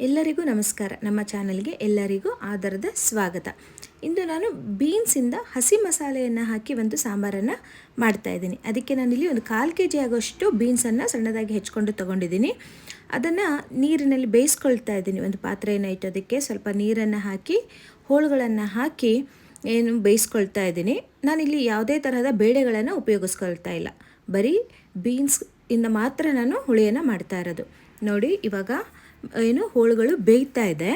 ಎಲ್ಲರಿಗೂ ನಮಸ್ಕಾರ. ನಮ್ಮ ಚಾನಲ್ಗೆ ಎಲ್ಲರಿಗೂ ಆಧಾರದ ಸ್ವಾಗತ. ಇಂದು ನಾನು ಬೀನ್ಸಿಂದ ಹಸಿ ಮಸಾಲೆಯನ್ನು ಹಾಕಿ ಒಂದು ಸಾಂಬಾರನ್ನು ಮಾಡ್ತಾ ಇದ್ದೀನಿ. ಅದಕ್ಕೆ ನಾನಿಲ್ಲಿ ಒಂದು ಕಾಲು ಕೆ ಜಿ ಆಗೋಷ್ಟು ಬೀನ್ಸನ್ನು ಸಣ್ಣದಾಗಿ ಹೆಚ್ಕೊಂಡು ತೊಗೊಂಡಿದ್ದೀನಿ. ಅದನ್ನು ನೀರಿನಲ್ಲಿ ಬೇಯಿಸ್ಕೊಳ್ತಾ ಇದ್ದೀನಿ. ಒಂದು ಪಾತ್ರೆಯನ್ನು ಇಟ್ಟೋದಕ್ಕೆ ಸ್ವಲ್ಪ ನೀರನ್ನು ಹಾಕಿ, ಹೋಳುಗಳನ್ನು ಹಾಕಿ ಏನು ಬೇಯಿಸ್ಕೊಳ್ತಾ ಇದ್ದೀನಿ. ನಾನಿಲ್ಲಿ ಯಾವುದೇ ತರಹದ ಬೇಳೆಗಳನ್ನು ಉಪಯೋಗಿಸ್ಕೊಳ್ತಾ ಇಲ್ಲ. ಬರೀ ಬೀನ್ಸ್ ಇಂದ ಮಾತ್ರ ನಾನು ಹುಳಿಯನ್ನು ಮಾಡ್ತಾ ಇರೋದು. ನೋಡಿ, ಇವಾಗ ಏನು, ಹೋಳುಗಳು ಬೇಯ್ತಾ ಇದೆ.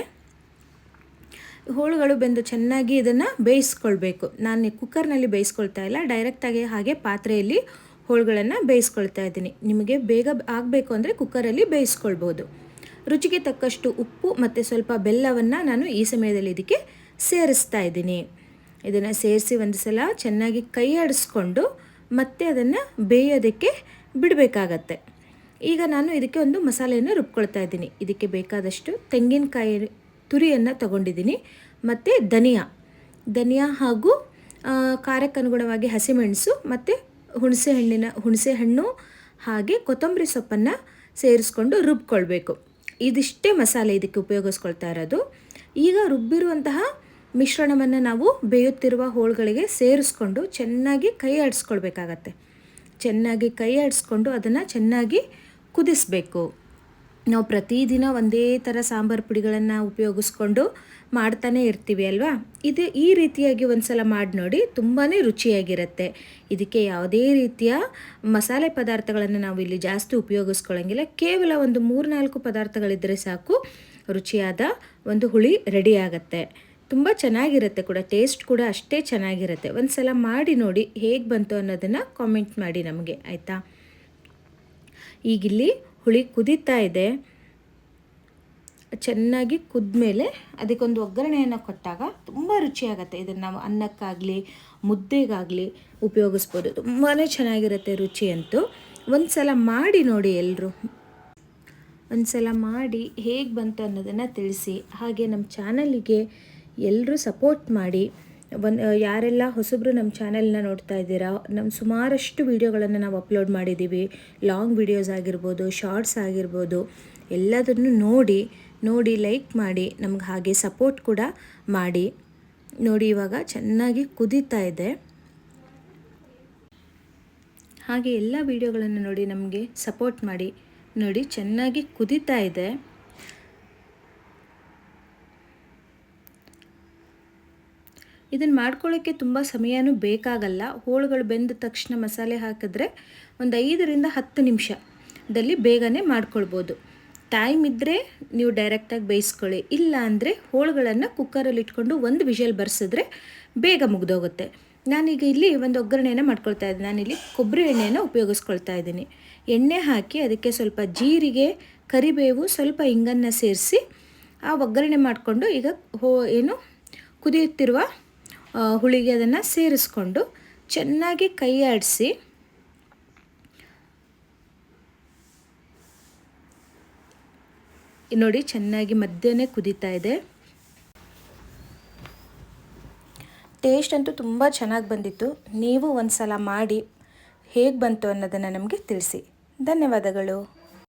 ಹೋಳುಗಳು ಬೆಂದು ಚೆನ್ನಾಗಿ ಇದನ್ನು ಬೇಯಿಸ್ಕೊಳ್ಬೇಕು. ನಾನು ಕುಕ್ಕರ್ನಲ್ಲಿ ಬೇಯಿಸ್ಕೊಳ್ತಾ ಇಲ್ಲ. ಡೈರೆಕ್ಟಾಗಿ ಹಾಗೆ ಪಾತ್ರೆಯಲ್ಲಿ ಹೋಳುಗಳನ್ನು ಬೇಯಿಸ್ಕೊಳ್ತಾ ಇದ್ದೀನಿ. ನಿಮಗೆ ಬೇಗ ಆಗಬೇಕು ಅಂದರೆ ಕುಕ್ಕರಲ್ಲಿ ಬೇಯಿಸ್ಕೊಳ್ಬೋದು. ರುಚಿಗೆ ತಕ್ಕಷ್ಟು ಉಪ್ಪು ಮತ್ತು ಸ್ವಲ್ಪ ಬೆಲ್ಲವನ್ನು ನಾನು ಈ ಸಮಯದಲ್ಲಿ ಇದಕ್ಕೆ ಸೇರಿಸ್ತಾ ಇದ್ದೀನಿ. ಇದನ್ನು ಸೇರಿಸಿ ಒಂದು ಸಲ ಚೆನ್ನಾಗಿ ಕೈ ಆಡಿಸ್ಕೊಂಡು ಮತ್ತೆ ಅದನ್ನು ಬೇಯೋದಕ್ಕೆ ಬಿಡಬೇಕಾಗತ್ತೆ. ಈಗ ನಾನು ಇದಕ್ಕೆ ಒಂದು ಮಸಾಲೆಯನ್ನು ರುಬ್ಕೊಳ್ತಾ ಇದ್ದೀನಿ. ಇದಕ್ಕೆ ಬೇಕಾದಷ್ಟು ತೆಂಗಿನಕಾಯಿ ತುರಿಯನ್ನು ತಗೊಂಡಿದ್ದೀನಿ. ಮತ್ತು ಧನಿಯಾ. ಧನಿಯಾ ಹಾಗೂ ಖಾರಕ್ಕನುಗುಣವಾಗಿ ಹಸಿಮೆಣಸು ಮತ್ತು ಹುಣಸೆ ಹಣ್ಣಿನ, ಹುಣಸೆ ಹಣ್ಣು ಹಾಗೆ ಕೊತ್ತಂಬರಿ ಸೊಪ್ಪನ್ನು ಸೇರಿಸ್ಕೊಂಡು ರುಬ್ಕೊಳ್ಬೇಕು. ಇದಿಷ್ಟೇ ಮಸಾಲೆ ಇದಕ್ಕೆ ಉಪಯೋಗಿಸ್ಕೊಳ್ತಾ ಇರೋದು. ಈಗ ರುಬ್ಬಿರುವಂತಹ ಮಿಶ್ರಣವನ್ನು ನಾವು ಬೇಯುತ್ತಿರುವ ಹೋಳುಗಳಿಗೆ ಸೇರಿಸ್ಕೊಂಡು ಚೆನ್ನಾಗಿ ಕೈ ಆಡಿಸ್ಕೊಳ್ಬೇಕಾಗತ್ತೆ ಚೆನ್ನಾಗಿ ಕೈ ಆಡಿಸ್ಕೊಂಡು ಅದನ್ನು ಚೆನ್ನಾಗಿ ಕುದಿಸ್ಬೇಕು. ನಾವು ಪ್ರತಿದಿನ ಒಂದೇ ಥರ ಸಾಂಬಾರು ಪುಡಿಗಳನ್ನು ಉಪಯೋಗಿಸ್ಕೊಂಡು ಮಾಡ್ತಾನೆ ಇರ್ತೀವಿ ಅಲ್ವಾ? ಇದು ಈ ರೀತಿಯಾಗಿ ಒಂದು ಸಲ ಮಾಡಿ ನೋಡಿ ತುಂಬಾ ರುಚಿಯಾಗಿರುತ್ತೆ. ಇದಕ್ಕೆ ಯಾವುದೇ ರೀತಿಯ ಮಸಾಲೆ ಪದಾರ್ಥಗಳನ್ನು ನಾವು ಇಲ್ಲಿ ಜಾಸ್ತಿ ಉಪಯೋಗಿಸ್ಕೊಳ್ಳೋಂಗಿಲ್ಲ ಕೇವಲ ಒಂದು ಮೂರು ನಾಲ್ಕು ಪದಾರ್ಥಗಳಿದ್ದರೆ ಸಾಕು ರುಚಿಯಾದ ಒಂದು ಹುಳಿ ರೆಡಿ ಆಗುತ್ತೆ. ತುಂಬ ಚೆನ್ನಾಗಿರುತ್ತೆ ಕೂಡ ಟೇಸ್ಟ್ ಕೂಡ ಅಷ್ಟೇ ಚೆನ್ನಾಗಿರುತ್ತೆ. ಒಂದು ಸಲ ಮಾಡಿ ನೋಡಿ ಹೇಗೆ ಬಂತು ಅನ್ನೋದನ್ನು ಕಾಮೆಂಟ್ ಮಾಡಿ ನಮಗೆ, ಆಯಿತಾ? ಈಗಿಲ್ಲಿ ಹುಳಿ ಕುದೀತಾ ಇದೆ. ಚೆನ್ನಾಗಿ ಕುದ್ಮೇಲೆ ಅದಕ್ಕೊಂದು ಒಗ್ಗರಣೆಯನ್ನು ಕೊಟ್ಟಾಗ ತುಂಬ ರುಚಿಯಾಗತ್ತೆ. ಇದನ್ನು ನಾವು ಅನ್ನಕ್ಕಾಗಲಿ, ಮುದ್ದೆಗಾಗಲಿ ಉಪಯೋಗಿಸ್ಬೋದು. ತುಂಬಾ ಚೆನ್ನಾಗಿರುತ್ತೆ ರುಚಿ ಅಂತೂ. ಒಂದು ಸಲ ಮಾಡಿ ನೋಡಿ ಎಲ್ಲರೂ ಒಂದು ಸಲ ಮಾಡಿ ಹೇಗೆ ಬಂತು ಅನ್ನೋದನ್ನು ತಿಳಿಸಿ. ಹಾಗೆ ನಮ್ಮ ಚಾನಲಿಗೆ ಎಲ್ಲರೂ ಸಪೋರ್ಟ್ ಮಾಡಿ. ಒಂದು ಯಾರೆಲ್ಲ ಹೊಸಬ್ರು ನಮ್ಮ ಚಾನೆಲ್ನ ನೋಡ್ತಾ ಇದ್ದೀರಾ ನಮ್ಮ ಸುಮಾರಷ್ಟು ವೀಡಿಯೋಗಳನ್ನು ನಾವು ಅಪ್ಲೋಡ್ ಮಾಡಿದ್ದೀವಿ. ಲಾಂಗ್ ವೀಡಿಯೋಸ್ ಆಗಿರ್ಬೋದು, ಶಾರ್ಟ್ಸ್ ಆಗಿರ್ಬೋದು, ಎಲ್ಲದನ್ನು ನೋಡಿ ನೋಡಿ ಲೈಕ್ ಮಾಡಿ, ನಮ್ಗೆ ಹಾಗೆ ಸಪೋರ್ಟ್ ಕೂಡ ಮಾಡಿ. ನೋಡಿ ಇವಾಗ ಚೆನ್ನಾಗಿ ಕುದೀತಾ ಇದೆ. ಹಾಗೆ ಎಲ್ಲ ವೀಡಿಯೋಗಳನ್ನು ನೋಡಿ ನಮಗೆ ಸಪೋರ್ಟ್ ಮಾಡಿ, ನೋಡಿ ಚೆನ್ನಾಗಿ ಕುದೀತಾ ಇದೆ. ಇದನ್ನು ಮಾಡ್ಕೊಳ್ಳೋಕ್ಕೆ ತುಂಬ ಸಮಯನೂ ಬೇಕಾಗಲ್ಲ. ಹೋಳುಗಳು ಬೆಂದ ತಕ್ಷಣ ಮಸಾಲೆ ಹಾಕಿದ್ರೆ ಒಂದು ಐದರಿಂದ ಹತ್ತು ನಿಮಿಷದಲ್ಲಿ ಬೇಗನೆ ಮಾಡ್ಕೊಳ್ಬೋದು. ಟೈಮ್ ಇದ್ದರೆ ನೀವು ಡೈರೆಕ್ಟಾಗಿ ಬೇಯಿಸ್ಕೊಳ್ಳಿ. ಇಲ್ಲ ಅಂದರೆ ಹೋಳುಗಳನ್ನು ಕುಕ್ಕರಲ್ಲಿ ಇಟ್ಕೊಂಡು ಒಂದು ವಿಷಲ್ ಬರ್ಸಿದ್ರೆ ಬೇಗ ಮುಗ್ದೋಗುತ್ತೆ. ನಾನೀಗ ಇಲ್ಲಿ ಒಂದು ಒಗ್ಗರಣೆಯನ್ನು ಮಾಡ್ಕೊಳ್ತಾ ಇದ್ದೀನಿ. ನಾನಿಲ್ಲಿ ಕೊಬ್ಬರಿ ಎಣ್ಣೆಯನ್ನು ಉಪಯೋಗಿಸ್ಕೊಳ್ತಾ ಇದ್ದೀನಿ. ಎಣ್ಣೆ ಹಾಕಿ ಅದಕ್ಕೆ ಸ್ವಲ್ಪ ಜೀರಿಗೆ, ಕರಿಬೇವು, ಸ್ವಲ್ಪ ಇಂಗನ್ನು ಸೇರಿಸಿ ಆ ಒಗ್ಗರಣೆ ಮಾಡಿಕೊಂಡು ಈಗ ಹೋ ಏನು ಕುದಿಯುತ್ತಿರುವ ಹುಳಿಗೆ ಅದನ್ನು ಸೇರಿಸ್ಕೊಂಡು ಚೆನ್ನಾಗಿ ಕೈ ಆಡಿಸಿ. ನೋಡಿ ಚೆನ್ನಾಗಿ ಮಧ್ಯನೇ ಕುದೀತಾ ಇದೆ. ಟೇಸ್ಟ್ ಅಂತೂ ತುಂಬ ಚೆನ್ನಾಗಿ ಬಂದಿತ್ತು. ನೀವು ಒಂದು ಸಲ ಮಾಡಿ ಹೇಗೆ ಬಂತು ಅನ್ನೋದನ್ನು ನಮಗೆ ತಿಳಿಸಿ. ಧನ್ಯವಾದಗಳು.